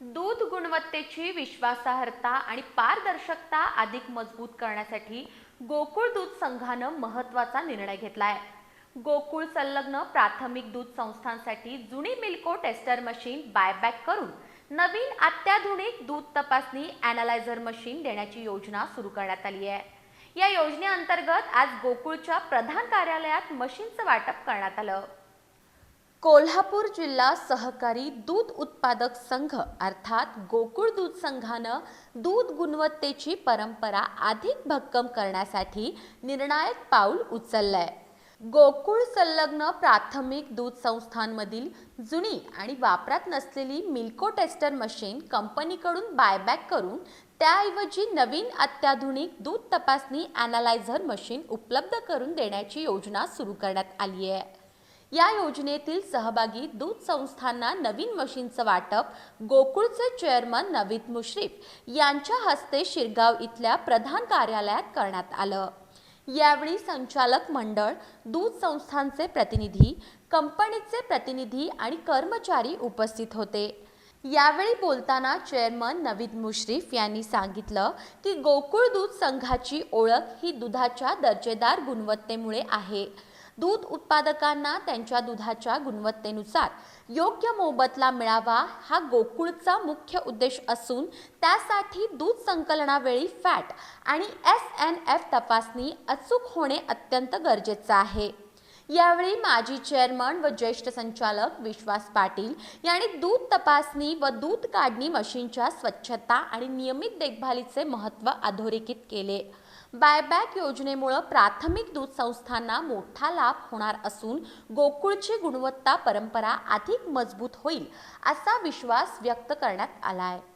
दूध गुणवत्तेची विश्वासार्हता आणि पारदर्शकता अधिक मजबूत करण्यासाठी गोकुळ दूध संघानं महत्त्वाचा निर्णय घेतला आहे गोकुळ संलग्न प्राथमिक दूध संस्थांसाठी जुनी मिल्को टेस्टर मशीन बायबॅक करून नवीन अत्याधुनिक दूध तपासणी अॅनालायझर मशीन देण्याची योजना सुरू करण्यात आली आहे. या योजनेअंतर्गत आज गोकुळच्या प्रधान कार्यालयात मशीनचं वाटप करण्यात आलं. कोल्हापूर जिल्हा सहकारी दूध उत्पादक संघ अर्थात गोकुळ दूध संघानं दूध गुणवत्तेची परंपरा अधिक भक्कम करण्यासाठी निर्णायक पाऊल उचललंय. गोकुळ संलग्न प्राथमिक दूध संस्थांमधील जुनी आणि वापरात नसलेली मिल्को टेस्टर मशीन कंपनीकडून बायबॅक करून त्याऐवजी नवीन अत्याधुनिक दूध तपासणी अॅनालायझर मशीन उपलब्ध करून देण्याची योजना सुरू करण्यात आली आहे या योजनेतील सहभागी दूध संस्थांना नवीन मशीनचं वाटप गोकुळचे चेअरमन नवीद मुश्रीफ यांच्या हस्ते शिरगाव इथल्या प्रधान कार्यालयात करण्यात आलं. यावेळी संचालक मंडळ दूध संस्थांचे प्रतिनिधी कंपनीचे प्रतिनिधी आणि कर्मचारी उपस्थित होते. यावेळी बोलताना चेअरमन नवीद मुश्रीफ यांनी सांगितलं की गोकुळ दूध संघाची ओळख ही दुधाच्या दर्जेदार गुणवत्तेमुळे आहे. दूध उत्पादकांना त्यांच्या दुधाच्या गुणवत्तेनुसार योग्य मोबदला मिळावा हा गोकुळचा मुख्य उद्देश असून त्यासाठी दूध संकलनावेळी फॅट आणि एस एन एफ तपासणी अचूक होणे अत्यंत गरजेचं आहे. यावेळी माजी चेअरमन व ज्येष्ठ संचालक विश्वास पाटील यांनी दूध तपासणी व दूध काढणी मशीनच्या स्वच्छता आणि नियमित देखभालीचे महत्त्व अधोरेखित केले. बायबॅक योजनेमुळे प्राथमिक दूध संस्थांना मोठा लाभ होणार असून गोकुळची गुणवत्ता परंपरा अधिक मजबूत होईल असा विश्वास व्यक्त करण्यात आला आहे